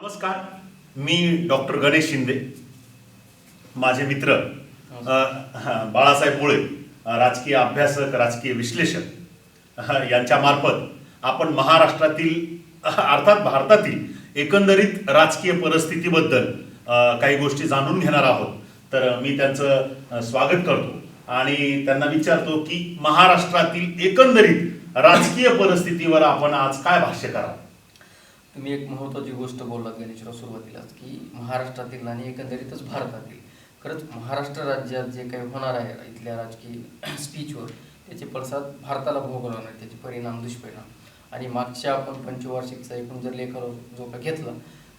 नमस्कार मी डॉक्टर गणेश शिंदे. माझे मित्र बाळासाहेब मुळे राजकीय अभ्यासक राजकीय विश्लेषक यांच्या मार्फत आपण महाराष्ट्रातील अर्थात भारतातील एकंदरीत राजकीय परिस्थितीबद्दल काही गोष्टी जाणून घेणार आहोत. तर मी त्यांचं स्वागत करतो आणि त्यांना विचारतो की महाराष्ट्रातील एकंदरीत राजकीय परिस्थितीवर आपण आज काय भाष्य करावं तुम्ही एक महत्त्वाची गोष्ट बोललात गणेशराव सुरुवातीलाच की महाराष्ट्रातील आणि एकंदरीतच भारतातील खरंच महाराष्ट्र राज्यात जे काही होणार आहे इथल्या राजकीय स्पीचवर त्याचे पडसाद भारताला भोगणार आहेत त्याचे परिणाम दुष्परिणाम. आणि मागच्या आपण पंचवार्षिकचा एकूण जर लेखावर जो का घेतला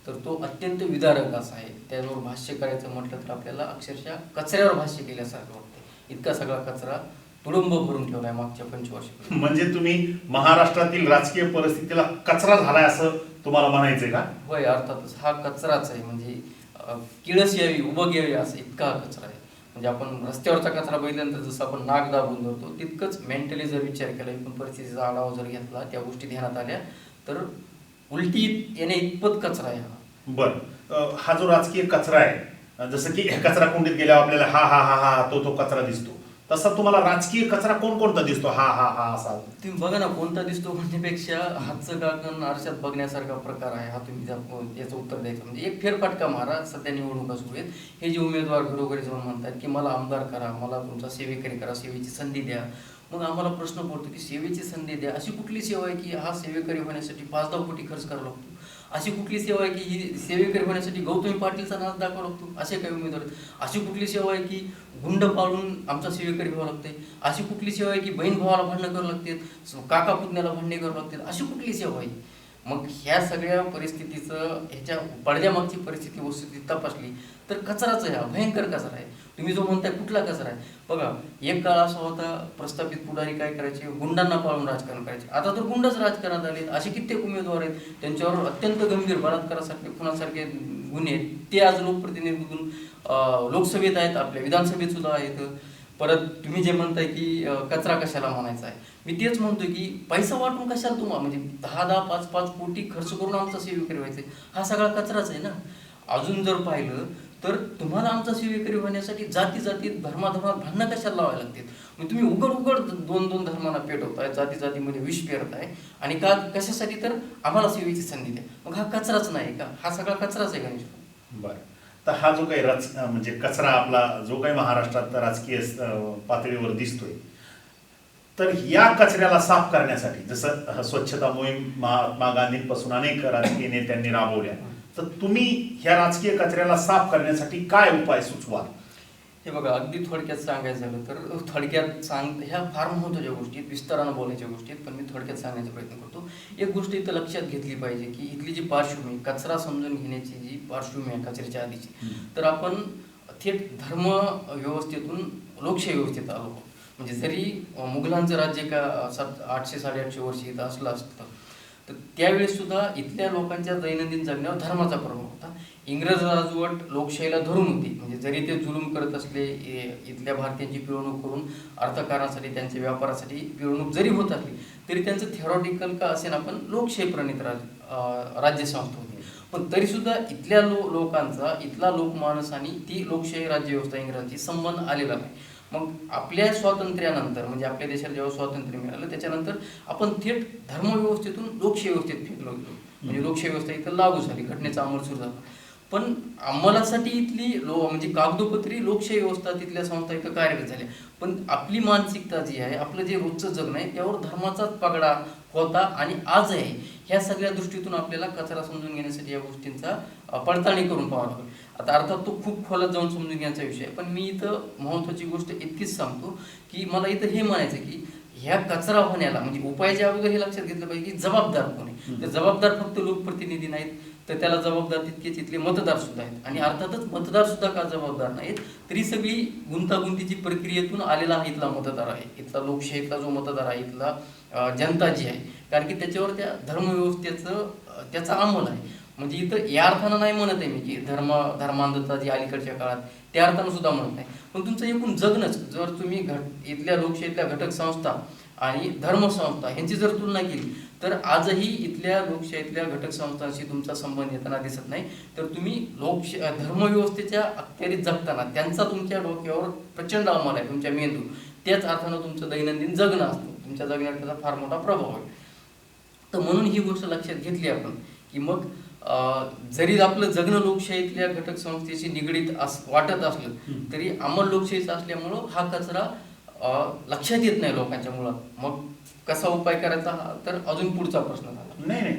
तर तो अत्यंत विदारक असा आहे. त्यावर भाष्य करायचं म्हटलं तर आपल्याला अक्षरशः कचऱ्यावर भाष्य केल्यासारखं वाटतं इतका सगळा कचरा तुडुंब भरून ठेवला आहे मागच्या पंचवार्षिक म्हणजे तुम्ही महाराष्ट्रातील राजकीय परिस्थितीला कचरा झालाय असं तुम्हाला म्हणायचंय का? होय अर्थातच हा कचराच आहे. म्हणजे किळस यावी उभं यावी असं इतका हा कचरा आहे. म्हणजे आपण रस्त्यावरचा कचरा बघितल्यानंतर जसं आपण नाक दाबून धरतो तितकंच मेंटली जर विचार केला एकूण परिस्थितीचा आढावा जर घेतला त्या गोष्टी ध्यानात आल्या तर उलटी येणे इतपत कचरा आहे हा. बर. हा जो राजकीय कचरा आहे जसं की कचरा कुंडीत गेल्यावर आपल्याला हा हा हा हा तो तो कचरा दिसतो. तसा तुम्हाला राजकीय कचरा कोणकोणता दिसतो? हा हा हा असा. तुम्ही बघा ना कोणता दिसतो म्हणण्यापेक्षा हातचं काकण आरशात बघण्यासारखा प्रकार आहे हा तुम्ही जर याचं उत्तर द्यायचं म्हणजे एक फेरफटका मारा सध्या निवडणुका सुरू आहेत. हे जे उमेदवार घरोघरी जाऊन म्हणतात की मला आमदार करा मला तुमचा सेवेकरी करा सेवेची संधी द्या. मग आम्हाला प्रश्न पडतो की सेवेची संधी द्या अशी कुठली सेवा आहे की हा सेवेकरी होण्यासाठी पाच दहा कोटी खर्च करावा लागतो? अशी कुठली सेवा आहे की ही सेवेकरी होण्यासाठी गौतमी पाटीलचा नाच दाखवा लागतो? असे काही उमेदवार अशी कुठली सेवा आहे की गुंड पाळून आमचा सेवेकरी व्हावं लागते अशी कुठली सेवा आहे की बहीण भावाला भांडणं करावं लागते? काका पुतण्याला भांडणे करावं लागतात अशी कुठली सेवा आहे? मग ह्या सगळ्या परिस्थितीचं ह्याच्या पडद्यामागची परिस्थिती वस्तुस्थिती तपासली तर कचराच आहे हा. भयंकर कचरा आहे. तुम्ही जो म्हणताय कुठला कचरा आहे? बघा एक काळ असा होता प्रस्थापित पुढारी काय करायचे? गुंडांना पाळून राजकारण करायचे. आता तर गुंडच राजकारणात आले. असे कित्येक उमेदवार आहेत. त्यांच्यावर अत्यंत गंभीर बलात्कारासारखे खुनासारखे गुन्हे आहेत. ते आज लोकप्रतिनिधीतून लोकसभेत आहेत. आपल्या विधानसभेत सुद्धा आहेत. परत तुम्ही जे म्हणताय की कचरा कशाला म्हणायचा आहे? मी तेच म्हणतोय की पैसा वाटून कशाला तुम्हाला? म्हणजे दहा दहा पाच पाच कोटी खर्च करून आमचा सेवेकरी व्हायचा हा सगळा कचराच आहे ना? अजून जर पाहिलं तर तुम्हाला आमचा सेवेकरी होण्यासाठी जाती जातीत धर्माधर्मात भांडणं कशाला लावायला लागतील? मग तुम्ही उघड उघड दोन दोन धर्मांना पेटवताय जाती जातीमध्ये विष पेरताय. आणि का कशासाठी? तर आम्हाला सेवेची संधी द्या. मग हा कचराच नाही का? हा सगळा कचराच आहे गणेश बरं. तर हा जो काही राज म्हणजे कचरा आपला जो काही महाराष्ट्रात राजकीय पातळीवर दिसतोय तर या कचऱ्याला साफ करण्यासाठी जसं स्वच्छता मोहीम महात्मा गांधींपासून अनेक राजकीय नेत्यांनी राबवल्या. तर तुम्ही ह्या राजकीय कचऱ्याला साफ करण्यासाठी काय उपाय सुचवाल? हे बघा अगदी थोडक्यात सांगायचं झालं तर थोडक्यात सांग ह्या फार महत्त्वाच्या गोष्टी आहेत विस्तारानं बोलायच्या गोष्टी आहेत पण मी थोडक्यात सांगण्याचा प्रयत्न करतो. एक गोष्ट इथं लक्षात घेतली पाहिजे की इथली जी पार्श्वभूमी कचरा समजून घेण्याची जी पार्श्वभूमी आहे कचऱ्याच्या आधीची तर आपण थेट धर्म व्यवस्थेतून लोकशाही व्यवस्थेत आलो. म्हणजे जरी मुघलांचं राज्य का सात आठशे साडेआठशे वर्ष इथं असलं असतं तर त्यावेळेस सुद्धा इथल्या लोकांच्या दैनंदिन जगण्यावर धर्माचा प्रभाव होता. इंग्रज राजवट लोकशाहीला धरून होती. म्हणजे जरी ते जुलूम करत असले इथल्या भारतीयांची पिळवणूक करून अर्थकारणासाठी त्यांच्या व्यापारासाठी पिळवणूक जरी होत असली तरी त्यांचं थेरॉटिकल का असेल आपण लोकशाही प्रणित राज राज्यसंस्था होती. पण तरीसुद्धा इथल्या लो लोकांचा इथला लोकमानस आणि ती लोकशाही राज्यव्यवस्था इंग्रजांची संबंध आलेला नाही. मग आपल्या स्वातंत्र्यानंतर म्हणजे आपल्या देशाला जेव्हा स्वातंत्र्य मिळालं त्याच्यानंतर आपण थेट धर्मव्यवस्थेतून लोकशाही व्यवस्थेत फेकलो गेलो म्हणजे लोकशाही व्यवस्था इथं लागू झाली घटनेचा अंमल सुरू झाला. पण अंमलासाठी इथली लो म्हणजे कागदोपत्री लोकशाही व्यवस्था तिथल्या संस्था इथं कार्यरत झाल्या. पण आपली मानसिकता जी आहे आपलं जे रोजचं जगणं आहे त्यावर धर्माचाच पगडा होता आणि आज आहे ह्या सगळ्या दृष्टीतून आपल्याला कचरा समजून घेण्यासाठी या गोष्टींचा पडताळणी करून पाहावं लागेल. आता अर्थात तो खूप खोलात जाऊन समजून घेण्याचा विषय आहे. पण मी इथं महत्त्वाची गोष्ट इतकीच सांगतो की मला इथं हे म्हणायचं की ह्या कचरा होण्याला म्हणजे उपायाच्या अगोदर हे लक्षात घेतलं पाहिजे की जबाबदार कोण. आहे तर जबाबदार फक्त लोकप्रतिनिधी नाहीत तर त्याला जबाबदार तितकेच इथले मतदार सुद्धा आहेत. आणि अर्थातच मतदार सुद्धा का जबाबदार नाहीत? तरी सगळी गुंतागुंतीची प्रक्रियेतून आलेला हा इथला मतदार आहे. इथला लोकशाहीतला जो मतदार आहे इथला जनता जी आहे. कारण की त्याच्यावर त्या धर्मव्यवस्थेचं त्याचा अंमल आहे. म्हणजे इथं या अर्थानं नाही म्हणत आहे मी की धर्म धर्मांधता जी अलीकडच्या काळात त्या अर्थानं सुद्धा म्हणत नाही. पण तुमचं एकूण जगणंच जर तुम्ही घट इथल्या लोकशाहीतल्या घटक संस्था आणि धर्मसंस्था ह्यांची जर तुलना केली तर आजही इथल्या लोकशाहीतल्या घटक संस्थांशी तुमचा संबंध येताना दिसत नाही. तर तुम्ही लोकश धर्मव्यवस्थेच्या अखत्यारीत जगताना त्यांचा तुमच्या डोक्यावर प्रचंड अंमल आहे तुमच्या मेंदू. त्याच अर्थानं तुमचं दैनंदिन जगणं असतं. तुमच्या जगण्यात त्याचा फार मोठा प्रभाव आहे. तर म्हणून ही गोष्ट लक्षात घेतली आपण की मग जरी आपलं जगणं लोकशाहीतल्या घटक संस्थेशी निगडीत अस वाटत असलं. तरी अंमल लोकशाहीचा असल्यामुळं हा कचरा लक्षात येत नाही लोकांच्या मुळात मग कसा उपाय करायचा हा तर अजून पुढचा प्रश्न झाला नाही नाही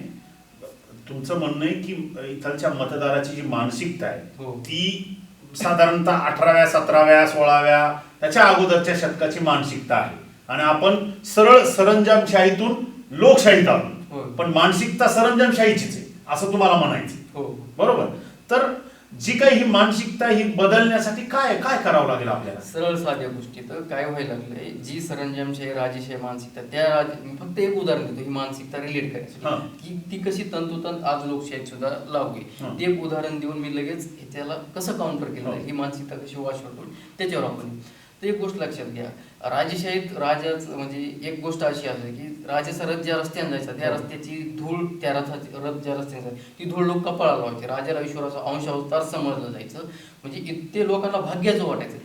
तुमचं म्हणणं आहे की इथलच्या मतदाराची जी मानसिकता हो. आहे ती साधारणतः अठराव्या सतराव्या सोळाव्या त्याच्या अगोदरच्या शतकाची मानसिकता आहे आणि आपण सरळ सरंजामशाहीतून लोकशाहीत हो. आलो पण मानसिकता सरंजामशाहीचीच आहे असं तुम्हाला म्हणायचं. हो. बरोबर? तर जी काही ही मानसिकता ही बदलण्यासाठी काय काय करावं लागेल आपल्याला? सरळ साध्या गोष्टी तर काय व्हायला लागलंय? जी सरंजामशाही राजेशाही मानसिकता त्या राज मी फक्त एक उदाहरण देतो ही मानसिकता रिलेट हा. करायची की ती कशी तंतोतंत आज लोकशाहीत सुद्धा हा. आहे. ते एक उदाहरण देऊन मी लगेच त्याला कसं काउंटर केलं? हो. ही मानसिकता कशी वाश वाटून त्याच्यावर आपण. तर एक गोष्ट लक्षात घ्या. राजेशाहीत राजाच म्हणजे एक गोष्ट अशी आहे की राजाचा रथ ज्या रस्त्याने जायचा त्या हो. रस्त्याची धूळ त्या रथाची रथ ज्या रस्त्याने जायची ती धूळ लोक कपाळाला लावायची. राजाला ईश्वराचा अंश अवतार समजलं जायचं. म्हणजे इतके लोकांना भाग्याचं वाटायचं.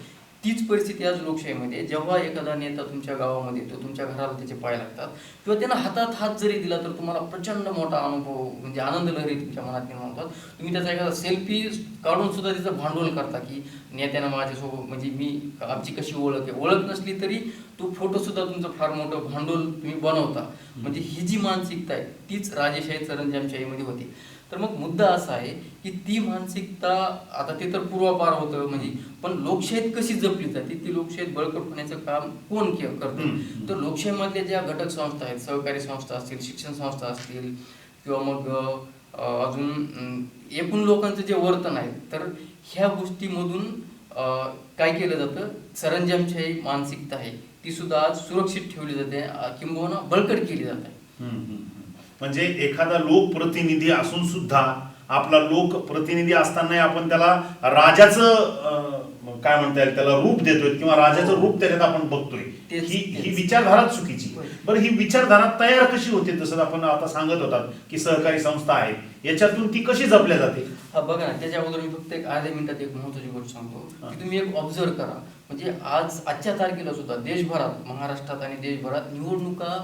तीच परिस्थिती आज लोकशाहीमध्ये. जेव्हा एखादा नेता तुमच्या गावामध्ये येतो तुमच्या घराला त्याचे पाय लागतात किंवा त्यांना हातात हात जरी दिला तर तुम्हाला प्रचंड मोठा अनुभव म्हणजे आनंद लहरी तुमच्या मनात निर्माण होतात. तुम्ही त्याचा एखादा सेल्फी काढून सुद्धा तिचं भांडवल करता की नेत्यानं माझ्यासोबत म्हणजे मी आमची कशी ओळख आहे? ओळख नसली तरी तो फोटो सुद्धा तुमचं फार मोठं भांडवल तुम्ही बनवता. म्हणजे ही जी मानसिकता आहे तीच राजेशाही सरंजामशाहीमध्ये होती. तर मग मुद्दा असा आहे की ती मानसिकता आता ते तर पूर्वापार होतं म्हणजे पण लोकशाहीत कशी जपली जाते? ती लोकशाहीत बळकट होण्याचं काम कोण करतं. तर लोकशाहीमधल्या ज्या घटक संस्था आहेत सहकारी संस्था असतील शिक्षण संस्था असतील किंवा मग अजून एकूण लोकांचं जे वर्तन आहे तर ह्या गोष्टीमधून काय केलं जातं? सरंजामशाही मानसिकता आहे. ती सुद्धा आज सुरक्षित ठेवली जाते किंबहुना बळकट केली जाते. म्हणजे एखादा लोकप्रतिनिधी असून सुद्धा आपला लोकप्रतिनिधी असतानाही आपण त्याला राजाचं काय म्हणता येईल त्याला रूप देतोय किंवा राजाचं रूप त्याच्यात आपण बघतोय. ही ही. विचारधारा चुकीची. बरं ही विचारधारा तयार कशी होते? जसं आपण आता सांगत होतात की सहकारी संस्था आहेत याच्यातून ती कशी जपल्या जाते? हा बघा ना त्याच्या अगोदर मी फक्त एक अर्ध्या मिनिटात एक महत्वाची गोष्ट सांगतो हा. की तुम्ही एक ऑब्झर्व करा. म्हणजे आज आजच्या तारखेला सुद्धा देशभरात महाराष्ट्रात आणि देशभरात निवडणुका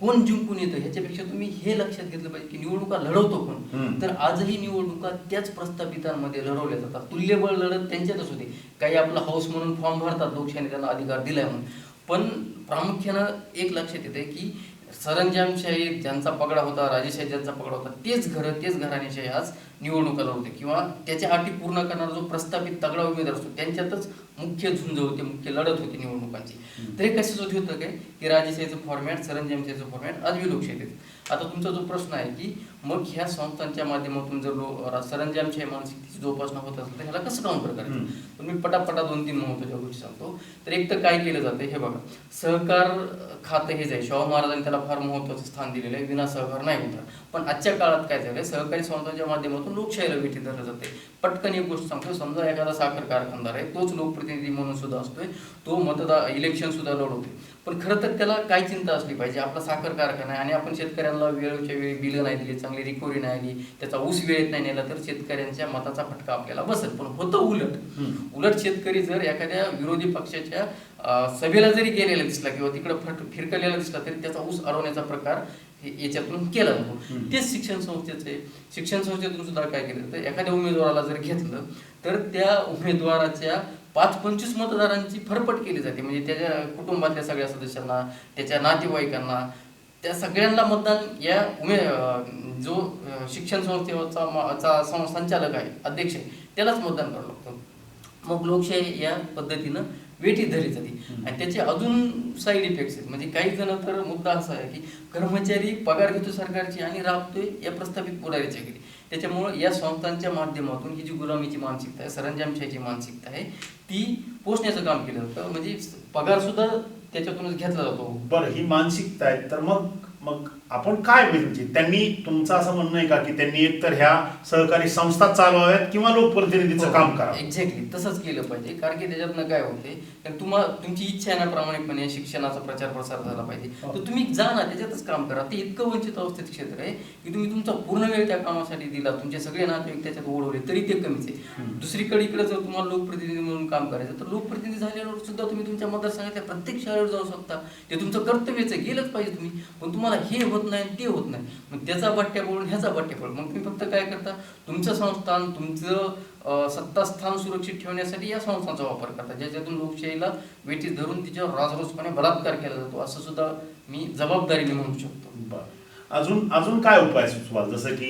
कोण जिंकून येतं ह्याच्यापेक्षा तुम्ही हे लक्षात घेतलं पाहिजे की निवडणुका लढवतो कोण. तर आजही निवडणुका त्याच प्रस्थापितांमध्ये लढवल्या जातात. तुल्यबळ लढत त्यांच्यातच होते काही आपला हाऊस म्हणून फॉर्म भरतात लोकशाहीने त्यांना अधिकार दिलाय म्हणून. पण प्रामुख्यानं एक लक्षात येते की सरंजामशाही ज्यांचा पगडा होता राजेशाही ज्यांचा पगडा होता तेच घर तेच घराणेशाही आज निवडणुका लढवते. किंवा त्याच्या अटी पूर्ण करणारा जो प्रस्थापित तगडा उमेदवार असतो त्यांच्यातच मुख्य झुंज होते मुख्य लढत होती निवडणुकांची. तर हे कशासाठी होतं काय? की राजेशाहीचं फॉर्मॅट सरंजामशाहीचं फॉर्मॅट आजवी लोकशाहीत आता तुमचा जो प्रश्न आहे की मग ह्या संस्थांच्या माध्यमातून जर सरंजामशाही मानसिकतेची जोपासना होत असेल तर ह्याला कसं काउंटर करायचं. तर मी पटापटा दोन तीन महत्त्वाच्या गोष्टी सांगतो. तर एक तर काय केलं जातं हे बघा. सहकार खातं हे जाईल शाहू महाराजांनी त्याला फार महत्वाचं स्थान दिलेलं आहे. विना सहकार नाही होता पण आजच्या काळात काय झालंय सहकारी संस्थांच्या माध्यमातून लोकशाहीला भेटी धरलं जाते. पटकन एक गोष्ट सांगतो समजा एखादा साखर कारखानदार आहे तोच लोकप्रतिनिधी म्हणून सुद्धा असतोय. तो मतदार इलेक्शन सुद्धा लढवतोय. पण खरं तर त्याला काय चिंता असली पाहिजे. आपला साखर कारखाना आहे आणि आपण शेतकऱ्यांना वेळच्या वेळी बिलं नाही दिली चांगली रिकव्हरी नाही आली त्याचा ऊस वेळेत नाही नेला तर शेतकऱ्यांच्या मताचा फटका आपल्याला बसेल. पण होतं उलट. उलट शेतकरी जर एखाद्या विरोधी पक्षाच्या सभेला जरी गेलेला दिसला किंवा तिकडे फट फिरकलेला दिसला तरी त्याचा ऊस अडवण्याचा प्रकार हे- याच्यातून केला जातो. तेच शिक्षण संस्थेचे शिक्षण संस्थेतून सुद्धा काय केलं तर एखाद्या उमेदवाराला जर घेतलं तर त्या उमेदवाराच्या पाच पंचवीस मतदारांची फरफट केली जाते. म्हणजे त्याच्या कुटुंबातल्या सगळ्या सदस्यांना त्याच्या नातेवाईकांना त्या सगळ्यांना मतदान या उमे जो शिक्षण संस्थेचा संचालक आहे अध्यक्ष आहे त्यालाच मतदान करावं लागतं. मग लोकशाही या पद्धतीनं वेठी धरली जाते. आणि त्याचे अजून साईड इफेक्ट्स आहेत. म्हणजे काही जण तर मुद्दा असा आहे की कर्मचारी पगार घेतो सरकारची आणि राबतोय या प्रस्थापित पुढारीच्या घरी. त्याच्यामुळं या संस्थांच्या माध्यमातून ही जी गुलामीची मानसिकता आहे सरंजामशाहीची मानसिकता आहे ती पोचण्याचं काम केलं जातं. म्हणजे पगार सुद्धा त्याच्यातूनच घेतला जातो. बरं ही मानसिकता आहे तर मग मग आपण काय म्हणजे त्यांनी तुमचं असं म्हणणं आहे का की त्यांनी एकतर ह्या सहकारी संस्था चालवाव्यात किंवा लोकप्रतिनिधीचं काम करावं? एक्झॅक्टली तसंच केलं पाहिजे. कारण की त्याच्यातनं काय होते तुम्हाला तुमची इच्छा आहे ना प्रामाणिकपणे शिक्षणाचा प्रचार प्रसार झाला पाहिजे. हो. तर तुम्ही जा ना त्याच्यातच काम करा. ते इतकं वंचित अवस्थेत क्षेत्र आहे की तुम्ही तुमचा पूर्ण वेळ त्या कामासाठी दिला. तुमचे सगळे नातेवाईक त्याच्यात ओढवले तरी ते कमीच आहे. दुसरीकडे इकडे जर तुम्हाला लोकप्रतिनिधी म्हणून काम करायचं तर लोकप्रतिनिधी झाल्यावर सुद्धा तुम्ही तुमच्या मतदारसंघातल्या प्रत्येक शाळेवर जाऊ शकता. ते तुमचं कर्तव्यच आहे गेलंच पाहिजे तुम्ही. पण तुम्हाला हे होत नाही ते होत नाही. मग त्याचा बट्ट्या पडून ह्याचा बट्ट्या पडून. मग तुम्ही फक्त काय करता तुमचं संस्थान तुमचं सत्तास्थान सुरक्षित ठेवण्यासाठी या संस्थांचा वापर करता. ज्याच्यातून लोकशाहीला वेठीस धरून तिच्यावर राजरोसपणे बलात्कार केला जातो असं सुद्धा मी जबाबदारीने म्हणू शकतो. अजून अजून काय उपाय सुचवाल जसं की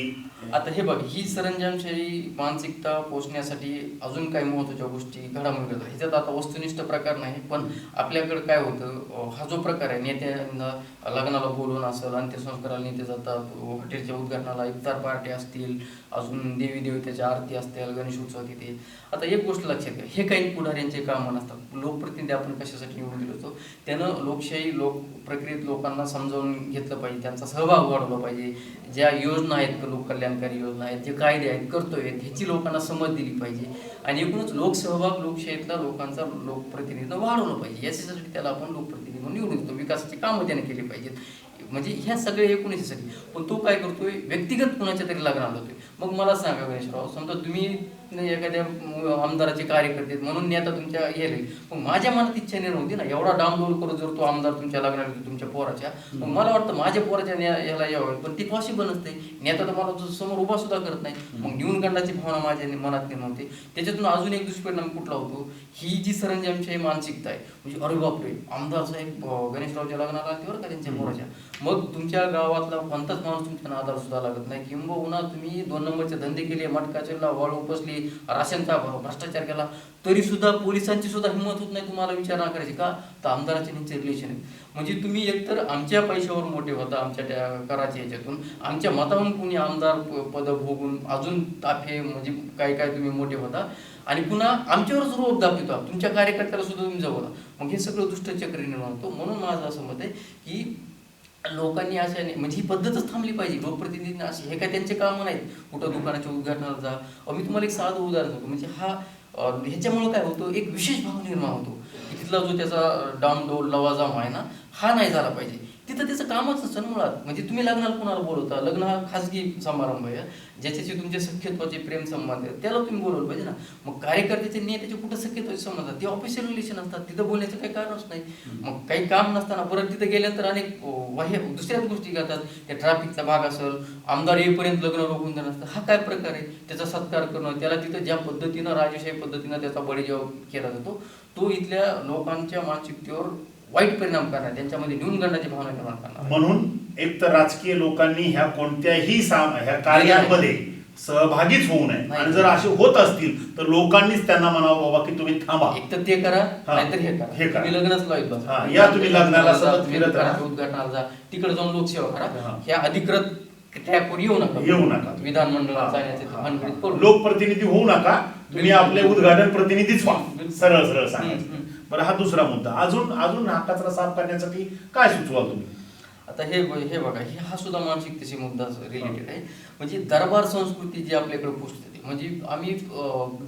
आता हे बघ ही सरंजामशाही मानसिकता पोचण्यासाठी अजून काही महत्त्वाच्या गोष्टी घडामोडी घडतात ह्याच्यात आता वस्तुनिष्ठ प्रकार नाही पण आपल्याकडे काय होतं हा जो प्रकार आहे नेत्यांना लग्नाला बोलवून असेल अंत्यसंस्काराला नेते जातात हॉटेलच्या उद्घाटनाला इफ्तार पार्टी असतील अजून देवी देवतेच्या आरती असतील गणेश उत्सव तिथे. आता एक गोष्ट लक्षात घ्या हे काही पुढाऱ्यांचे कामं नसतात. लोकप्रतिनिधी आपण कशासाठी निवडून दिलो होतो? त्यानं लोकशाही लोक प्रक्रियेत लोकांना समजावून घेतलं पाहिजे त्यांचा सहभाग वाढवला पाहिजे. ज्या योजना आहेत लोक कल्याणकारी योजना आहेत जे कायदे आहेत कर्तव्य आहेत ह्याची लोकांना समज दिली पाहिजे. आणि एकूणच लोकसहभाग लोकशाहीतला लोकांचा लोकप्रतिनिधी वाढवलं पाहिजे. याच्यासाठी त्याला आपण लोकप्रतिनिधी म्हणून निवडून देतो विकासाची कामं त्याने केली पाहिजेत. म्हणजे ह्या सगळ्या एकूण पण तो काय करतोय? व्यक्तिगत कुणाच्या तरी लग्नाला जातोय. मग मला सांगा गणेशराव समजा तुम्ही एखाद्या आमदाराचे कार्यकर्ते म्हणून नेता तुमच्या येईल मग माझ्या मनात इच्छा निर्माण होती ना एवढा डामडोल करू जर तो आमदार तुमच्या लग्नाला येतो तुमच्या पोराच्या. मग मला वाटतं माझ्या पोराच्या याला यावं पण ती पॉसिबल नसते. नेता तर मला समोर उभा सुद्धा करत नाही. मग न्यूनगंडाची भावना माझ्या मनात निर्माण होते. त्याच्यातून अजून एक दुष्परिणाम कुठला होतो? ही जी सरंजामशाही मानसिकता आहे म्हणजे अरे बापरे आमदार साहेब गणेशरावच्या लग्नाला आले बरं का त्यांच्या पोराच्या. मग तुमच्या गावातला कोणताच माणूस तुमच्या आधार सुद्धा लागत नाही. किंबहुना तुम्ही दोन नंबरचे धंदे केले मटका चिरला वाळू उपसली राशनचा भ्रष्टाचार केला तरी सुद्धा पोलिसांची सुद्धा हिंमत होत नाही तुम्हाला विचारणा करायची का? तर आमदाराचे त्यांचे रिलेशन आहेत म्हणजे तुम्ही एकतर आमच्या पैशावर मोठे होता आमच्या त्या कराच्या ह्याच्यातून आमच्या मतावरून कुणी आमदार पद भोगून अजून ताफे म्हणजे काय काय तुम्ही मोठे होता. आणि पुन्हा आमच्यावरच रोप दाखवतो तुमच्या कार्यकर्त्याला सुद्धा तुम्ही जवळ मग हे सगळं दुष्टचक्र निर्माण होतो. म्हणून माझं असं मत आहे की लोकांनी अशा म्हणजे ही पद्धतच थांबली पाहिजे. लोकप्रतिनिधींना अशी हे काय त्यांचे कामं नाहीत? कुठं दुकानाच्या उद्घाटनाला जा. मी तुम्हाला एक साधं उदाहरण सांगतो. म्हणजे हा ह्याच्यामुळं काय होतं एक विशेष भाव निर्माण होतो. तिथला जो त्याचा डामडोल लवाजाम आहे ना हा नाही झाला पाहिजे. तिथं त्याचं कामच नसतं ना मुळात. म्हणजे तुम्ही लग्नाला कोणाला बोलवता? लग्न हा खाजगी समारंभ आहे. ज्याच्याशी तुमचे सख्यत्वाचे प्रेम संबंध आहेत त्याला तुम्ही बोलवलं पाहिजे ना. मग कार्यकर्त्याचे नेत्याचे कुठं सख्यत्वाचे संबंध ते ऑफिशियल रिलेशन असतात. तिथं बोलण्याचं काही कारणच नाही. मग काही काम नसताना परत तिथं गेल्यानंतर अनेक वाह्य दुसऱ्याच गोष्टी करतात त्या ट्रॅफिकचा भाग असेल आमदार येईपर्यंत लग्न रोखून देणं असतं. हा काय प्रकार आहे? त्याचा सत्कार करणं त्याला तिथं ज्या पद्धतीनं राजशाही पद्धतीनं त्याचा बळी जेव्हा केला जातो तो इथल्या लोकांच्या मानसिकतेवर वाईट परिणाम करणार त्यांच्यामध्ये न्यूनगंडाची भावना निर्माण करणार म्हणून एक तर राजकीय लोकांनी ह्या कोणत्याही ह्या कार्यामध्ये सहभागीच होऊ नये. आणि जर असे होत असतील तर लोकांनीच त्यांना म्हणावं बाबा की तुम्ही थांबा एक तर ते करा हा. नाहीतर हे हे करा करा. तुम्ही लग्नच लावत. हा, या तुम्ही लग्नाला सतत फिरत राहा. उद्घाटनाला जा तिकडे जाऊन लोकसेवा हा. करा ह्या अधिकृत येऊ नका येऊ नका. विधानमंडळात हा, हा. लोकप्रतिनिधी होऊ नका तुम्ही आपले उद्घाटन प्रतिनिधीच व्हा. सरळ सरळ सांगायचं हम्म. बरं हा दुसरा मुद्दा. अजून अजून हा कचरा साफ करण्यासाठी काय सुचवाल तुम्ही? आता हे हे बघा हे हा सुद्धा मानसिकतेशी मुद्दा रिलेटेड आहे. म्हणजे दरबार संस्कृती जी आपल्याकडे पोचते म्हणजे आम्ही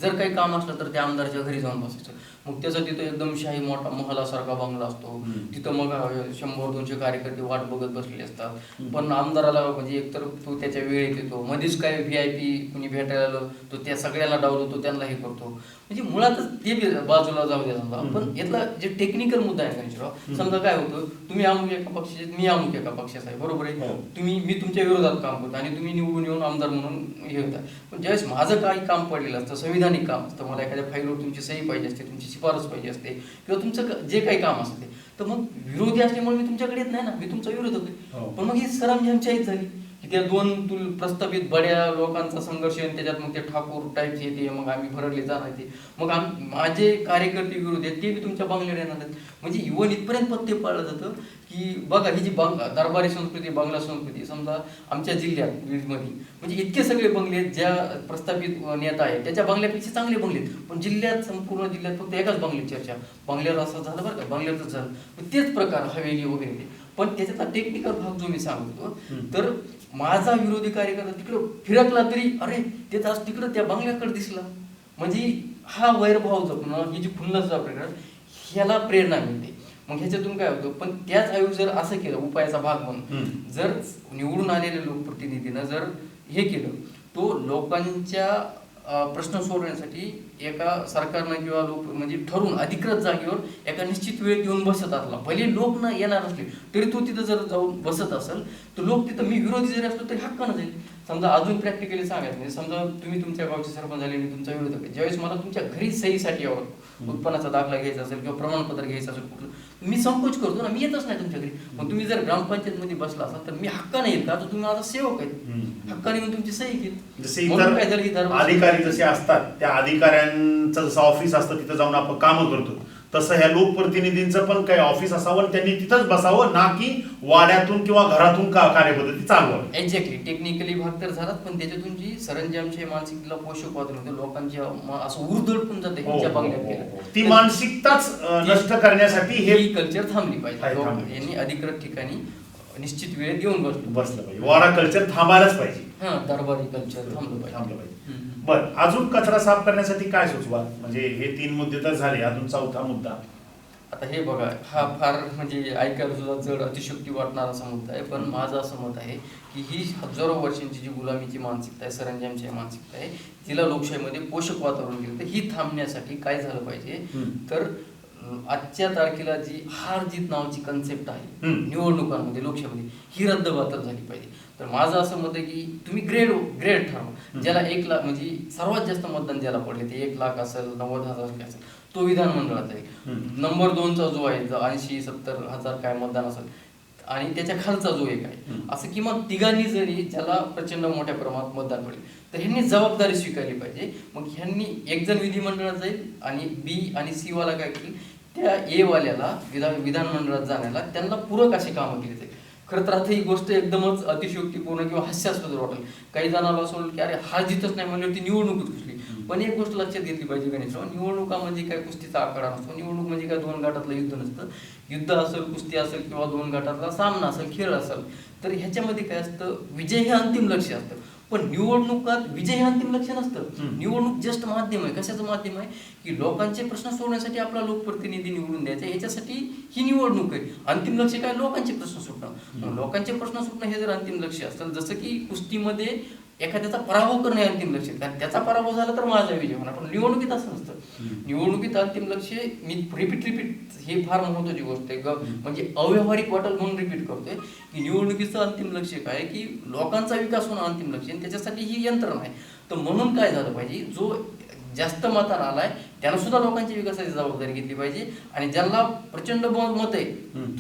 जर काही काम असलं तर त्या आमदारच्या घरी जाऊन बसायचं. मग त्याचा तिथं एकदम शाही मोठा महालासारखा बंगला असतो. तिथं मग शंभर दोनशे कार्यकर्ते वाट बघत बसलेले असतात. पण आमदाराला म्हणजे एकतर तो त्याच्या वेळेत येतो मध्येच काय व्ही आय पी कुणी भेटायला आलं तो त्या सगळ्यांना डावलतो त्यांना हे करतो म्हणजे मुळातच ते बाजूला जाऊ द्या समजा. पण यातला जे टेक्निकल मुद्दा आहे गणेशराव हम्म. समजा काय होतं तुम्ही अमुक एका पक्षाचे मी अमुक एका पक्षाचा आहे बरोबर आहे हो. तुम्ही मी तुमच्या विरोधात काम करतो आणि तुम्ही निवडून येऊन आमदार म्हणून हे होता पण ज्यावेळेस माझं काही काम पडलेलं असतं संविधानिक काम असतं मला एखाद्या फाईलवर तुमची सही पाहिजे असते तुमची शिफारस पाहिजे असते किंवा तुमचं जे काही काम असते. तर मग विरोधी असल्यामुळे मी तुमच्याकडे येत नाही ना. मी तुमचा विरोध. होते पण मग ही सरंजामशाहीच झाली. की त्या दोन तुल प्रस्थापित बड्या लोकांचा संघर्ष आणि त्याच्यात मग ते ठाकूर टाईप येते मग आम्ही भरडले जाणार ते. मग आम माझे कार्यकर्ते विरोध आहेत ते बी तुमच्या बंगल्यावर येणार आहेत. म्हणजे इवन इथपर्यंत पत्ते पाळलं जातं की बघा ही जी बंग दरबारी संस्कृती बांगला संस्कृती समजा आमच्या जिल्ह्यात बीडमध्ये म्हणजे इतके सगळे बंगले आहेत ज्या प्रस्थापित नेता आहेत त्याच्या बंगल्यापेक्षा चांगले बंगले आहेत. पण जिल्ह्यात संपूर्ण जिल्ह्यात फक्त एकाच बंगल्याची चर्चा. बंगल्यावर असं झालं बरं का? बंगल्यातच झालं. तेच प्रकार हवेली वगैरे पण त्याच्यातला टेक्निकल भाग जो मी सांगतो. तर माझा विरोधी कार्यकर्ता तिकडं फिरकला तरी अरे ते आज तिकडं त्या बंगल्याकडे दिसला म्हणजे हा वैरभाव जपणं ही जी खुन्नस प्रकार ह्याला प्रेरणा मिळते मग ह्याच्यातून काय होतं पण त्याच ऐवजी जर असं केलं उपायाचा भाग म्हणून. जर निवडून आलेल्या लोकप्रतिनिधीनं जर हे केलं तो लोकांच्या प्रश्न सोडवण्यासाठी एका सरकारनं किंवा लोक म्हणजे ठरवून अधिकृत जागेवर एका निश्चित वेळ येऊन बसत असला. भले लोक न येणार असले तरी तो तिथं जर जाऊन बसत असेल तर लोक तिथं मी विरोधी जरी असलो तरी हक्कानं जाईल. समजा अजून प्रॅक्टिकली सांगायचं म्हणजे समजा तुम्ही तुमच्या गावचे सरपंच झाले मी तुमचा विरोध ज्यावेळेस मला तुमच्या घरी सहीसाठी यावं उत्पन्नाचा दाखला घ्यायचा असेल किंवा प्रमाणपत्र घ्यायचं असेल कुठलं मी संकोच करतो ना मी येतच नाही तुमच्या घरी मग तुम्ही जर ग्रामपंचायत मध्ये बसला असाल तर मी हक्काने येईल का? तर तुम्ही माझा सेवक आहे. हक्काने येऊन तुमची सही घेईल धर्म- अधिकारी जसे असतात त्या अधिकाऱ्यांचं जसं ऑफिस असतं तिथं जाऊन आपण कामं करतो. तसं ह्या लोकप्रतिनिधींचं पण काही ऑफिस असावं आणि त्यांनी तिथंच बसावं ना की वाड्यातून किंवा घरातून का कार्यपद्धती चालवावी. एक्झॅक्टली टेक्निकली भाग तर झालाच पण त्याच्यातून जी सरंजामच्या मानसिकतेला पोषक वाटून होते लोकांच्या म- असं उर्दळ पण जाते हो, ह्यांच्या हो, बंगल्यात हो, गेलं. हो. ती मानसिकताच अं, नष्ट करण्यासाठी हे ही कल्चर थांबली पाहिजे. लोक-. यांनी अधिकृत ठिकाणी निश्चित वेळेत येऊन बसलो. बसलं पाहिजे. वाडा कल्चर थांबायलाच पाहिजे. हा दरबारी कल्चर थांबलं पाहिजे. थांबलं पाहिजे. हम्म. बर अजून कचरा साफ करण्यासाठी काय सुचवा म्हणजे हे तीन मुद्दे तर झाले अजून चौथा मुद्दा. आता हे बघा हा फार म्हणजे ऐकायला सुद्धा जड अतिशक्ती वाटणारा असा मुद्दा आहे. पण माझं असं मत आहे की ही हजारो वर्षांची जी गुलामीची मानसिकता आहे सरंजामची मानसिकता आहे तिला लोकशाहीमध्ये पोषक वातावरण दिलं तर ही थांबण्यासाठी काय झालं पाहिजे. तर आजच्या तारखेला जी हार जीत नावाची कन्सेप्ट आहे. निवडणुकांमध्ये लोकशाहीमध्ये ही रद्दबातल झाली पाहिजे. तर माझं असं मत आहे की तुम्ही ग्रेड ग्रेड ठरवा. ज्याला एक लाख म्हणजे सर्वात जास्त मतदान ज्याला पडले ते एक लाख असेल नव्वद हजार असेल तो विधानमंडळात हम्म. नंबर दोनचा जो आहे ऐंशी सत्तर हजार काय मतदान असेल आणि त्याच्या खालचा जो एक आहे. असं किमान तिघांनी जरी ज्याला प्रचंड मोठ्या प्रमाणात मतदान पडेल तर ह्यांनी जबाबदारी स्वीकारली पाहिजे. मग ह्यांनी एक जण विधिमंडळात जाईल आणि बी आणि सी वाला काय करेल त्या ए वाल्याला विधान विधानमंडळात जाण्याला त्यांना पूरक अशी कामं केली जाईल. खरं तर आता ही गोष्ट एकदमच अतिशयोक्तीपूर्ण किंवा हास्यास्पद वाटेल. काही जणांना असं की अरे हा जिथंच नाही म्हणजे ती निवडणूकच घुसली. पण एक गोष्ट लक्षात घेतली पाहिजे गणेशराव निवडणुका म्हणजे काय? कुस्तीचा आकडा नसतो निवडणूक म्हणजे काय? दोन गटातलं युद्ध नसतं. युद्ध असेल कुस्ती असेल किंवा दोन गटातला सामना असेल खेळ असेल तर ह्याच्यामध्ये काय असतं? विजय हे अंतिम लक्ष असतं. पण निवडणुकात विजय हे अंतिम लक्ष नसतं. निवडणूक जस्ट माध्यम आहे. कशाचं माध्यम आहे? की लोकांचे प्रश्न सोडवण्यासाठी आपला लोकप्रतिनिधी निवडून द्यायचा. याच्यासाठी ही निवडणूक आहे. अंतिम लक्ष काय? लोकांचे प्रश्न सुटणं. लोकांचे प्रश्न सुटणं हे जर अंतिम लक्ष असेल जसं की कुस्तीमध्ये एखाद्याचा पराभव करणे अंतिम लक्ष. कारण त्याचा पराभव झाला तर माझा विजय होणार. पण निवडणुकीत असं नसतं. निवडणुकीत अंतिम लक्ष मी रिपीट रिपीट हे फार महत्वाची गोष्ट आहे. म्हणजे अव्यवहारिक वाटेल म्हणून रिपीट करतोय. की निवडणुकीचं अंतिम लक्ष काय की लोकांचा विकास होणं अंतिम लक्ष आणि त्याच्यासाठी ही यंत्रणा आहे. तर म्हणून काय झालं पाहिजे? जो जास्त मतानं आलाय त्यानं सुद्धा लोकांच्या विकासाची जबाबदारी घेतली पाहिजे. आणि ज्यांना प्रचंड मत आहे.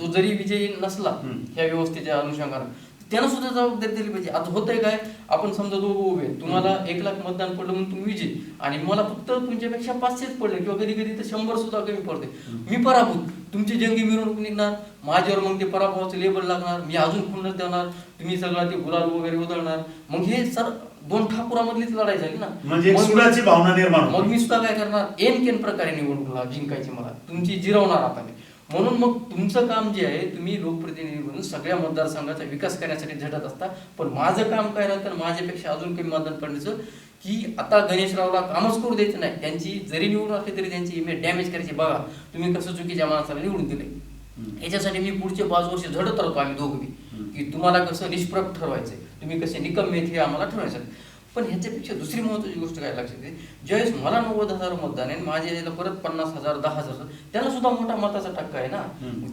तो जरी विजयी नसला. ह्या व्यवस्थेच्या अनुषंगानं त्यानं सुद्धा जबाबदारी दिली पाहिजे. आता होतंय काय? आपण समजा दोघं उभे. तुम्हाला एक लाख मतदान पडलं म्हणून तुम्ही विजय. आणि मला फक्त तुमच्यापेक्षा पाचशेच पडले किंवा कधी कधी तर शंभर सुद्धा कमी पडते मी पराभूत. तुमची जंगी मिरवणूक निघणार. माझ्यावर मग ते पराभवाचं लेबल लागणार. मी अजून खुन्नस देणार. तुम्ही सगळं ते गुलाल वगैरे उधळणार. मग हे सर दोन ठाकुरामधलीच लढाई झाली ना. म्हणजे सुडाची भावना निर्माण मग. मी सुद्धा काय करणार? एन केन प्रकारे निवडणूक जिंकायची मला. तुमची जिरवणार आता मी. म्हणून मग तुमचं काम जे आहे तुम्ही लोकप्रतिनिधी म्हणून सगळ्या मतदारसंघाचा विकास करण्यासाठी झटत असता. पण माझं काम काय राहतं माझ्यापेक्षा अजून कमी मतदान पडण्याचं की आता गणेशरावला कामच करू द्यायचं नाही. त्यांची जरी निवडून असली तरी त्यांची इमेज डॅमेज करायची. बघा तुम्ही कसं चुकीच्या माणसाला निवडून दिले. याच्यासाठी मी पुढचे पाच वर्ष झडत राहतो आम्ही दोघं. की तुम्हाला कसं निष्प्रभ ठरवायचंय. तुम्ही कसे निकम हे आम्हाला ठरवायचं पण ह्याच्यापेक्षा दुसरी महत्वाची गोष्ट काय लक्षात येते ज्यावेळेस मला नव्वद हजार मतदान आहे आणि माझ्या याला परत पन्नास हजार दहा हजार त्यांना सुद्धा मोठा मताचा टक्का आहे ना.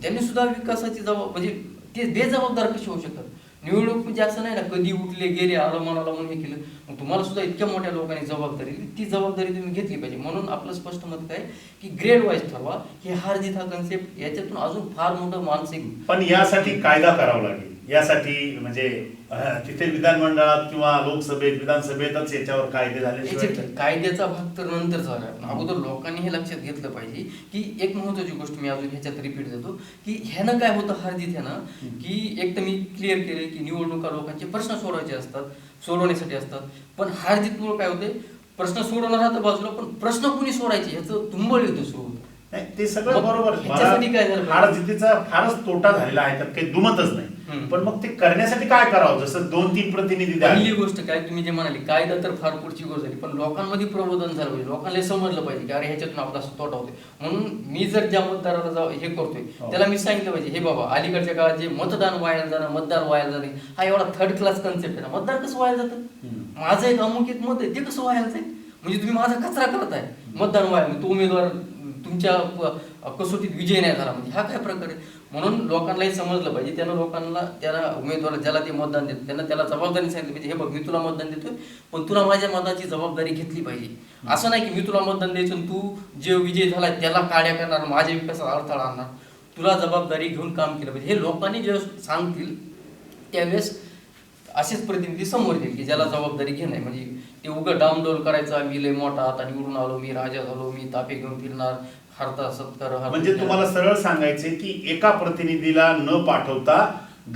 त्यांनी सुद्धा विकासाची जबाब म्हणजे ते बेजबाबदार कसे होऊ शकतात? निवडणूक म्हणजे असं नाही ना कधी उठले गेले आलं मनाला म्हणून हे केलं मग तुम्हाला सुद्धा इतक्या मोठ्या लोकांनी जबाबदारी दिली, ती जबाबदारी तुम्ही घेतली पाहिजे. म्हणून आपलं स्पष्ट मत काय की ग्रेड वाईज ठरवा हे हार जीत हा कन्सेप्ट याच्यातून अजून फार मोठं मानसिक पण यासाठी कायदा करावा लागेल. यासाठी म्हणजे तिथे विधानमंडळात किंवा लोकसभेत विधानसभेतच याच्यावर कायदे याच्यात कायद्याचा भाग तर नंतर झाला अगोदर लोकांनी हे लक्षात घेतलं पाहिजे की एक महत्वाची गोष्ट मी अजून ह्याच्यात रिपीट देतो की ह्यानं काय होतं हरजीत ह्यानं की एक तर मी क्लिअर केले की निवडणुका लोकांचे प्रश्न सोडवायचे असतात सोडवण्यासाठी असतात. पण हारजीतमुळे काय होते प्रश्न सोडवणार राहतं बाजूला पण प्रश्न कुणी सोडायचे? ह्याचं तुंबळ युद्ध सुरू होतं नाही ते सगळं बरोबर झालं? मला हारजितीचा फारच तोटा झालेला आहे त्यात काही दुमतच नाही. पण मग ते करण्यासाठी काय करावं? जसं दोन तीन प्रतिनिधी पहिली गोष्ट काय तुम्ही जे म्हणाले कायदा तर फार पुढची गोष्ट झाली पण लोकांमध्ये प्रबोधन झालं पाहिजे. लोकांना समजलं पाहिजे की अरे ह्याच्यातून आपला तोटा होतोय. म्हणून मी जर ज्या मतदाराला जाऊ हे करतोय हो. त्याला मी सांगितलं पाहिजे हे बाबा अलीकडच्या काळात जे मतदान वाया जाणं मतदार वाया जाणे हा एवढा थर्ड क्लास कन्सेप्ट आहे ना. मतदार कसं वाया जातं. माझं एक अमुक एक मत आहे ते कसं वाया जाईल म्हणजे तुम्ही माझा कचरा करताय. मतदान वाया तो उमेदवार तुमच्या कसोटीत विजय नाही झाला म्हणजे हा काय प्रकार आहे? म्हणून लोकांनाही समजलं पाहिजे. त्यानं लोकांना त्याला उमेदवार ज्याला ते मतदान देत त्यांना त्याला जबाबदारी सांगितली पाहिजे. हे बघ मी तुला मतदान देतोय पण तुला माझ्या मताची जबाबदारी घेतली पाहिजे. असं नाही की मी तुला मतदान द्यायचं तू जे विजय झाला त्याला काड्या करणार माझ्या विकासात अडथळा आणणार. तुला जबाबदारी घेऊन काम केलं पाहिजे. हे लोकांनी जे सांगतील त्यावेळेस असेच प्रतिनिधी समोर येईल की ज्याला जबाबदारी घेणं आहे म्हणजे ते उगं डामडोल करायचा मी लय मोठा आता निवडून आलो मी राजा झालो मी तापे घेऊन फिरणार हरता सत्कार हरता म्हणजे तुम्हाला सरळ सांगायचे की एका प्रतिनिधीला न पाठवता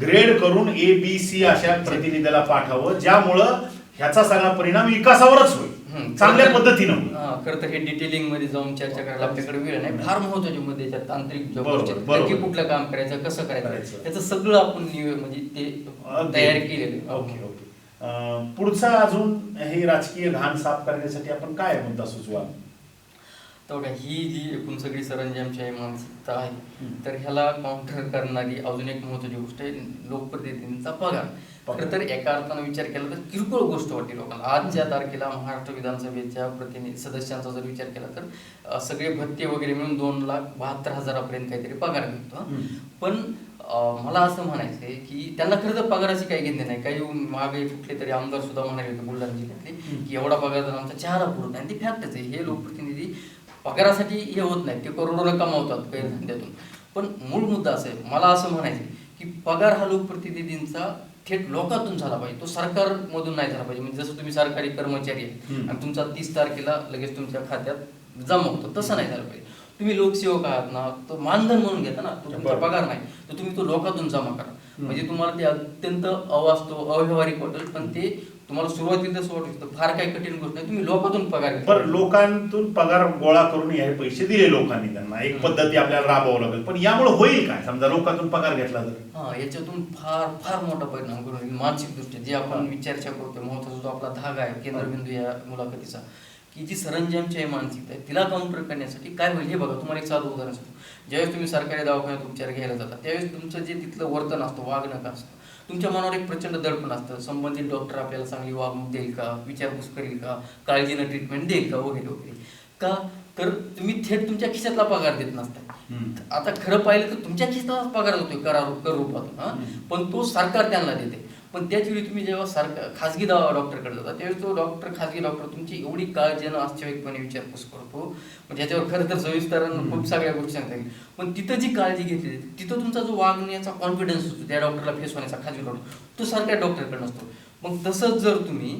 ग्रेड करून ए बी सी अशा प्रतिनिधीला पाठावं ज्यामुळं ह्याचा सगळा परिणाम विकासावरच होईल. चांगल्या पद्धतीनं हा, खरं तर हे डिटेलिंगमध्ये जाऊन चर्चा करायला आपल्याकडे वेळ नाही फार महत्त्वाचे मुद्दे त्याच्यात तांत्रिक. नक्की कुठलं काम करायचं कसं करायचं. त्याचं सगळं आपण म्हणजे ते. तयार केलेलं. ओके ओके पुढचा अजून हे राजकीय घाण साफ करण्यासाठी आपण काय मुद्दा सुचवा तर बघा ही जी एकूण सगळी सरंजामची आहे मानसिकता आहे. तर ह्याला काउंटर करणारी अजून एक महत्वाची गोष्ट आहे लोकप्रतिनिधींचा पगार. खरं तर एका अर्थानं विचार केला तर किरकोळ गोष्ट वाटते लोकांना. आजच्या तारखेला महाराष्ट्र विधानसभेच्या प्रतिनिधी सदस्यांचा जर विचार केला तर सगळे भत्ते वगैरे मिळून दोन लाख बहात्तर हजारापर्यंत काहीतरी पगार मिळतो. पण मला असं म्हणायचं आहे की त्यांना खरं तर पगाराची काही घेणे नाही. काही मागे कुठले तरी आमदार सुद्धा म्हणाले होते बुलढाणा जिल्ह्यातले. की एवढा पगार तर आमचा चहारा पुरत नाही आणि ते फॅक्टच आहे. हे लोकप्रतिनिधी पगारासाठी हे होत नाही ते करोडोनं कमावतात काही धंद्यातून पण मूळ मुद्दा असं आहे. मला असं म्हणायचं की पगार हा लोकप्रतिनिधींचा थेट लोकातून झाला पाहिजे. तो सरकारमधून नाही झाला पाहिजे. म्हणजे जसं तुम्ही सरकारी कर्मचारी आहे. आणि तुमचा तीस तारखेला लगेच तुमच्या खात्यात जमा होतो. तसं नाही झालं पाहिजे. तुम्ही लोकसेवक आहात ना तो मानधन म्हणून घेता ना तो तुमचा. पगार नाही. तर तुम्ही तो लोकातून जमा करा. म्हणजे तुम्हाला ते अत्यंत अवास्तव अव्यवहारिक वाटेल. पण ते तुम्हाला सुरुवातीला वाटू शकतं फार काही कठीण गोष्ट नाही. तुम्ही लोकातून पगार घ्या. पण लोकांतून पगार गोळा करून हे पैसे दिले लोकांनी त्यांना. एक. पद्धती आपल्याला राबवावं लागेल. पण यामुळे होईल काय? समजा लोकांतून पगार घेतला तर. हा याच्यातून फार फार मोठा परिणाम करून मानसिक दृष्ट्या जे आपण विचारच्या करतोय महत्त्वाचा जो आपला धागा आहे केंद्रबिंदू या मुलाखतीचा की जी सरंजामची आहे मानसिकता आहे तिला काउंटर करण्यासाठी काय होईल? हे बघा तुम्हाला एक साधं उदाहरण सांगतो. ज्यावेळेस तुम्ही सरकारी दवाखान्यात उपचार घ्यायला जाता त्यावेळेस तुमचं जे तिथलं वर्तन असतं वागणं असतं तुमच्या मनावर एक प्रचंड दडपण असतं. संबंधित डॉक्टर आपल्याला चांगली वागणूक देईल का? विचारपूस करेल का? काळजीनं ट्रीटमेंट देईल का? वगैरे वगैरे. का? तर तुम्ही थेट तुमच्या खिशातला पगार देत नसता. आता खरं पाहिलं तर तुमच्या खिशातलाच पगार होतोय करा कर रूपातून. पण तो सरकार त्यांना देते. पण त्याच वेळी तुम्ही जेव्हा सरकार खाजगी दवा डॉक्टरकडे जाता त्यावेळी तो डॉक्टर खाजगी डॉक्टर तुमची एवढी काळजीनं आश्चर्यकपणे विचारपूस करतो. म्हणजे याच्यावर खरं तर सविस्तर. खूप सगळ्या गोष्टी सांगता येईल. पण तिथं जी काळजी घेतली तिथं तुमचा जो वागण्याचा कॉन्फिडन्स असतो त्या डॉक्टरला फेस होण्याचा खाजगी डॉक्टर तो सरकारी डॉक्टरकडे नसतो. मग तसंच जर तुम्ही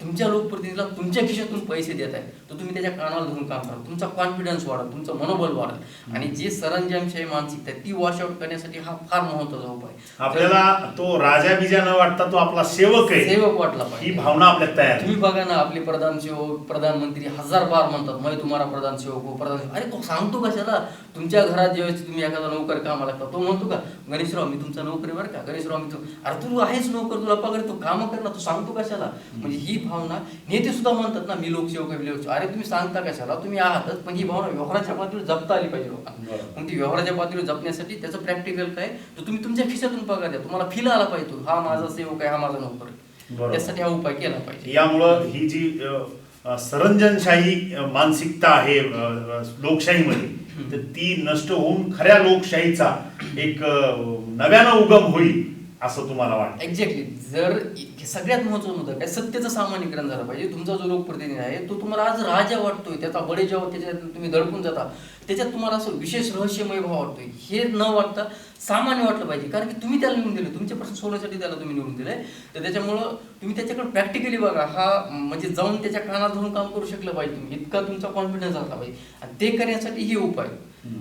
तुमच्या लोकप्रतिनिधीला तुमच्या खिशातून पैसे देत आहे तर तुम्ही त्याच्या कानाला धरून काम करा. तुमचा कॉन्फिडन्स वाढेल तुमचं मनोबल वाढेल. आणि जे सरंजामशाही मानसिकता आहे ती वॉश आउट करण्यासाठी हा फार महत्त्वाचा उपाय. आपल्याला तो राजा बिजा न वाटता तो आपला सेवक आहे. सेवक वाटला ही पाहिजे भावना आपल्यात तयार तुम्ही. बघा ना आपले प्रधान सेवक प्रधानमंत्री हजार बार म्हणतात मैं तुम्हाला प्रधान सेवक हो प्रधान सेवक." अरे तो सांगतो कशाला? तुमच्या घरात ज्यावेळेस तुम्ही एखादा नोकर कामाला लागता तो म्हणतो का गणेशराव मी तुमचा नोकर बरं का? गणेशराव मी तू अरे तू आहेस नोकर तुला पगार तू काम कर ना तू सांगतो कशाला? म्हणजे ही भावना नेते सुद्धा म्हणतात ना मी लोकसेवक आहे, मी लोकसेवक आहे. अरे तुम्ही सांगता कशाला? तुम्ही आहातच पण ही भावना व्यवहाराच्या पातळीवर जपता आली पाहिजे लोकांना. मग ती व्यवहाराच्या पातळीवर जपण्यासाठी त्याचं प्रॅक्टिकल काय? तर तुम्ही तुमच्या खिशातून पगार द्या. तुम्हाला फील आला पाहिजे तो, हा माझा सेवक आहे हा माझा नोकर आहे. त्यासाठी हा उपाय केला पाहिजे. यामुळं ही जी सरंजनशाही मानसिकता आहे लोकशाहीमध्ये तर ती नष्ट होऊन खऱ्या लोकशाहीचा एक नव्यानं उगम होईल. असं तुम्हाला वाटतं? एक्झॅक्टली जर सगळ्यात महत्त्वाचा मुद्दा काय सत्तेचं सामान्यीकरण झालं पाहिजे तुमचा जो लोकप्रतिनिधी आहे तो तुम्हाला आज राजा वाटतोय त्याचा बडे जेव्हा त्याच्यात तुम्ही दडपून जाता त्याच्यात तुम्हाला असं विशेष रहस्यमय भाव वाटतोय. हे न वाटता सामान्य वाटलं पाहिजे. कारण की तुम्ही त्याला निवडून दिले. तुमचे प्रश्न सोडवण्यासाठी त्याला तुम्ही निवडून दिले तर त्याच्यामुळं तुम्ही त्याच्याकडे प्रॅक्टिकली बघा. हा म्हणजे जाऊन त्याच्या कानात धरून काम करू शकलं पाहिजे तुम्ही. इतका तुमचा कॉन्फिडन्स असला पाहिजे. आणि ते करण्यासाठी हे उपाय.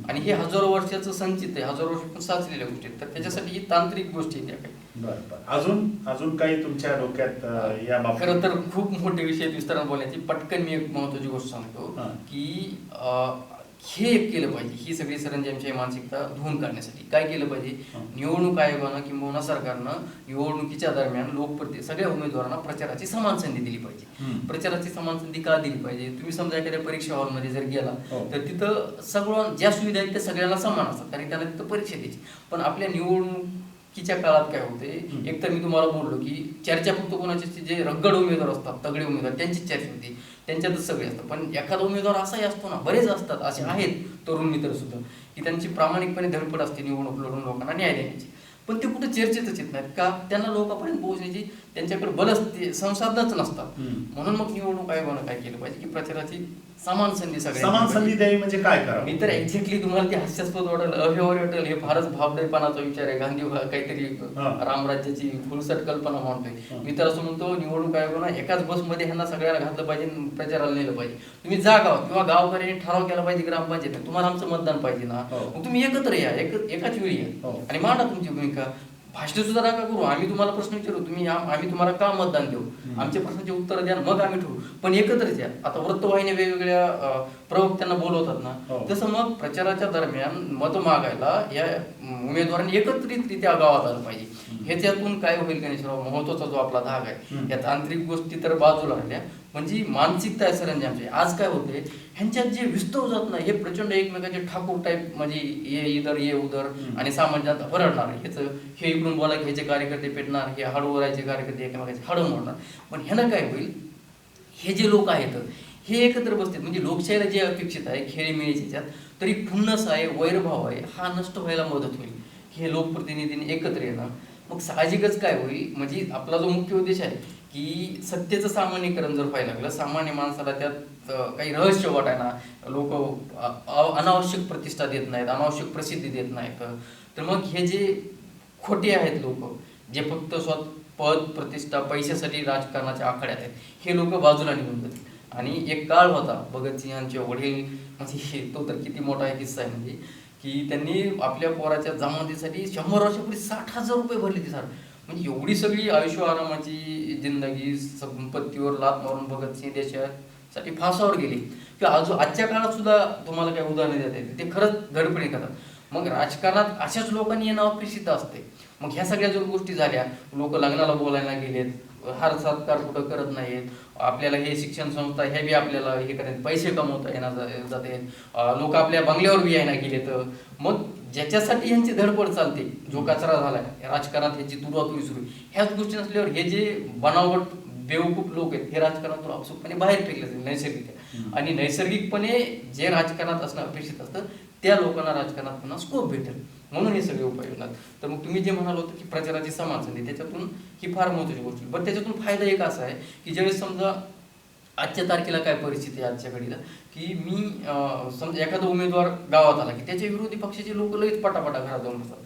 आणि हे हजारो वर्षाचं संचित आहे हजारो वर्ष साचलेल्या गोष्टी आहेत. तर त्याच्यासाठी ही तांत्रिक गोष्टी आहेत या काही. बरं बरं. अजून अजून काही तुमच्या डोक्यात या खरं तर खूप मोठे विषय आहेत विस्ताराने बोलण्याची. पटकन मी एक महत्वाची गोष्ट सांगतो हा. की अं, हे एक केलं पाहिजे. ही सगळी सरंजामची मानसिकता धुवून काढण्यासाठी. काय केलं पाहिजे. निवडणूक आयोगानं किंवा सरकारनं निवडणुकीच्या दरम्यान लोकप्रति सगळ्या उमेदवारांना प्रचाराची समान संधी दिली पाहिजे. प्रचाराची समान संधी का दिली पाहिजे? तुम्ही समजा एखाद्या परीक्षा हॉलमध्ये जर गेला हो. तर तिथं सगळं ज्या सुविधा आहेत त्या सगळ्यांना समान असतात. कारण त्यांना तिथं परीक्षा द्यायची. पण आपल्या निवडणुकीच्या काळात काय होते हं. एक तर मी तुम्हाला बोललो की चर्चा फक्त कोणाची जे रगड उमेदवार असतात तगडे उमेदवार त्यांचीच चर्चा होती. त्यांच्यातच सगळे असतात. पण एखादा उमेदवार असाही असतो ना बरेच असतात असे आहेत तरुण मित्र सुद्धा की त्यांची प्रामाणिकपणे धडपड असते निवडणूक लढून लोकांना न्याय देण्याची. पण ते कुठे चर्चेतच येत नाहीत का त्यांना लोकांपर्यंत पोहोचण्याची त्यांच्याकडे बलच संसाधनच नसतात. म्हणून मग निवडणूक आयोगानं काय केलं पाहिजे की प्रचाराची समान संधी सगळ्यांना समान संधी. द्यावी म्हणजे काय करावं? मी तर एक्झॅक्टली तुम्हाला ते हास्यास्पद वाटेल. अव्यवहारी वाटेल. हे फारच भावदायपणाचा विचार आहे. गांधी काहीतरी. रामराज्याची फुलसट कल्पना मानतोय हा. मी तर असं म्हणतो निवडणूक आयोगानं एकाच बसमध्ये ह्यांना सगळ्यांना घातलं पाहिजे प्रचाराला नेलं पाहिजे. तुम्ही जा गाव किंवा गावकऱ्यांनी ठराव केला पाहिजे ग्रामपंचायत तुम्हाला आमचं मतदान पाहिजे ना. हो. मग तुम्ही एकत्र या. एक एकाच वेळी या. हो. आणि मांडा तुमची भूमिका. भाषण सुद्धा नका करू आम्ही तुम्हाला प्रश्न विचारू तुम्ही आम- आम्ही तुम्हाला का मतदान देऊ. आमच्या प्रश्नाचे उत्तर द्या मग आम्ही ठरवू पण एकत्रच या आता वृत्तवाहिन्या वेगवेगळ्या प्रवक्त्यांना बोलवतात ना हो. तसं मग प्रचाराच्या दरम्यान मत मागायला या उमेदवारांनी एकत्रितरित्या गावात आलं पाहिजे. ह्याच्यातून काय होईल गणेशराव? महत्त्वाचा जो आपला धाग आहे. या तांत्रिक गोष्टी तर बाजूला राहिल्या. पण जी मानसिकता आहे सरंजामची. आज काय होते ह्यांच्यात जे विस्तव जात नाही हे प्रचंड एकमेकाचे ठाकूर टाईप म्हणजे ये इधर ये उधर. आणि सामान्यात हरडणार. ह्याच हे इकडून बोला की ह्याचे कार्यकर्ते पेटणार हे हडवरायचे कार्यकर्ते एकमेकाचे हडव मोडणार. पण ह्यानं काय होईल? हे जे लोक आहेत हे एकत्र बसते. म्हणजे लोकशाहीला जे अपेक्षित आहे खेळीमेळीच्या तरी खुन्नस आहे वैरभाव आहे हा नष्ट व्हायला मदत होईल. हे लोकप्रतिनिधींनी एकत्र येणं मग साहजिकच काय होईल? म्हणजे आपला जो मुख्य उद्देश आहे की सत्तेचं सामान्यीकरण जर व्हायला लागलं सामान्य माणसाला त्यात काही रहस्य वाटायना लोक अनावश्यक प्रतिष्ठा देत नाहीत अनावश्यक प्रसिद्धी देत नाहीत. तर मग हे जे खोटे आहेत लोक जे फक्त स्वतः पद प्रतिष्ठा पैशासाठी राजकारणाच्या आखाड्यात आहेत हे लोक बाजूला निघून जातील. आणि एक काळ होता भगतसिंहांचे वडील म्हणजे तो तर किती मोठा एक किस्सा आहे म्हणजे की त्यांनी आपल्या पोराच्या जमातीसाठी शंभर वर्षापूर्वी साठ हजार रुपये भरले ते सर म्हणजे एवढी सगळी आयुष्य आरामाची जिंदगी संपत्तीवर लात मारून भगतसिंह देशासाठी फासावर गेली. किंवा अजून आजच्या काळात सुद्धा तुम्हाला काही उदाहरणं देता येते ते खरंच धडपणे करतात मग राजकारणात अशाच लोकांनी येणं अपेक्षित असते. मग ह्या सगळ्या जर गोष्टी झाल्या लोक लग्नाला बोलायला गेलेत हार सत्कार कुठं करत नाहीत. आपल्याला हे शिक्षण संस्था हे बी आपल्याला हे करायचे पैसे कमवता येणार जाते. लोक आपल्या बंगल्यावर बी यायला गेलेत. मग ज्याच्यासाठी यांची धडपड चालते जो कचरा झालाय राजकारणात ह्याची तुरातुरी सुरू. ह्याच गोष्टी नसल्यावर हे जे बनावट बेवकूफ लोक आहेत हे राजकारणातून अपसूकपणे बाहेर फेकले जातील नैसर्गिक. आणि नैसर्गिकपणे जे राजकारणात असणं अपेक्षित असतं त्या लोकांना राजकारणात पुन्हा स्कोप भेटेल. म्हणून हे सगळे उपाय योजना. तर मग तुम्ही जे म्हणाल होतं की प्रचाराची समान संधी त्याच्यातून ही फार महत्वाची गोष्ट. बरं त्याच्यातून फायदा एक असा आहे की ज्यावेळेस समजा आजच्या तारखेला काय परिस्थिती आहे आजच्या घडीला की मी समजा एखादा उमेदवार गावात आला की त्याच्या विरोधी पक्षाचे लोक लगेच पटापटा घरात जाऊन बसतात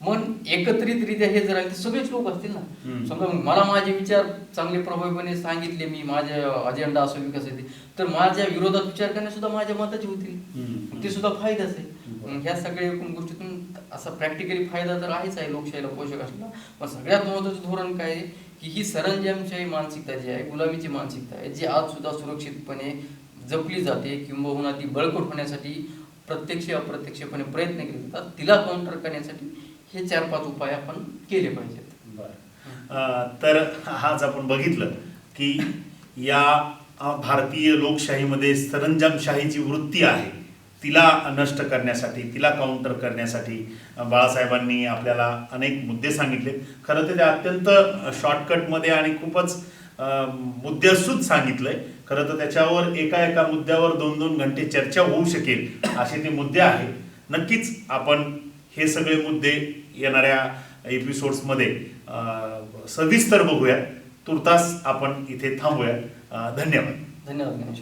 मग एकत्रितरित्या हे जर आले सगळेच लोक असतील ना. समजा मला माझे विचार चांगले प्रभावीपणे सांगितले मी माझे अजेंडा असो विकास येते तर माझ्या विरोधात विचार करणे सुद्धा माझ्या मताचे होतील ते सुद्धा फायदाच आहे ह्या सगळ्या एकूण गोष्टीतून असा प्रॅक्टिकली फायदा तर आहेच आहे लोकशाहीला पोषक असला पण सगळ्यात महत्वाचं धोरण काय आहे? की ही सरंजामशाही मानसिकता जी आहे गुलामीची मानसिकता आहे जी आज सुद्धा सुरक्षितपणे जपली जाते किंबहुना ती बळकट होण्यासाठी प्रत्यक्ष अप्रत्यक्षपणे प्रयत्न केले जातात. तिला काउंटर करण्यासाठी हे चार पाच उपाय आपण केले पाहिजेत. बरं. तर आज आपण बघितलं की या भारतीय लोकशाहीमध्ये सरंजामशाहीची वृत्ती आहे. तिला नष्ट करण्यासाठी तिला काउंटर करण्यासाठी बाळासाहेबांनी आपल्याला अनेक मुद्दे सांगितले. खरं तर ते अत्यंत शॉर्टकटमध्ये आणि खूपच अं, मुद्देसूद सांगितलंय. खरं तर त्याच्यावर एका एका मुद्द्यावर दोन दोन घंटे चर्चा होऊ शकेल असे ते मुद्दे आहेत. नक्कीच आपण हे सगळे मुद्दे येणाऱ्या एपिसोड्समध्ये सविस्तर बघूया तुर्तास आपण इथे थांबूया धन्यवाद. धन्यवाद गणेश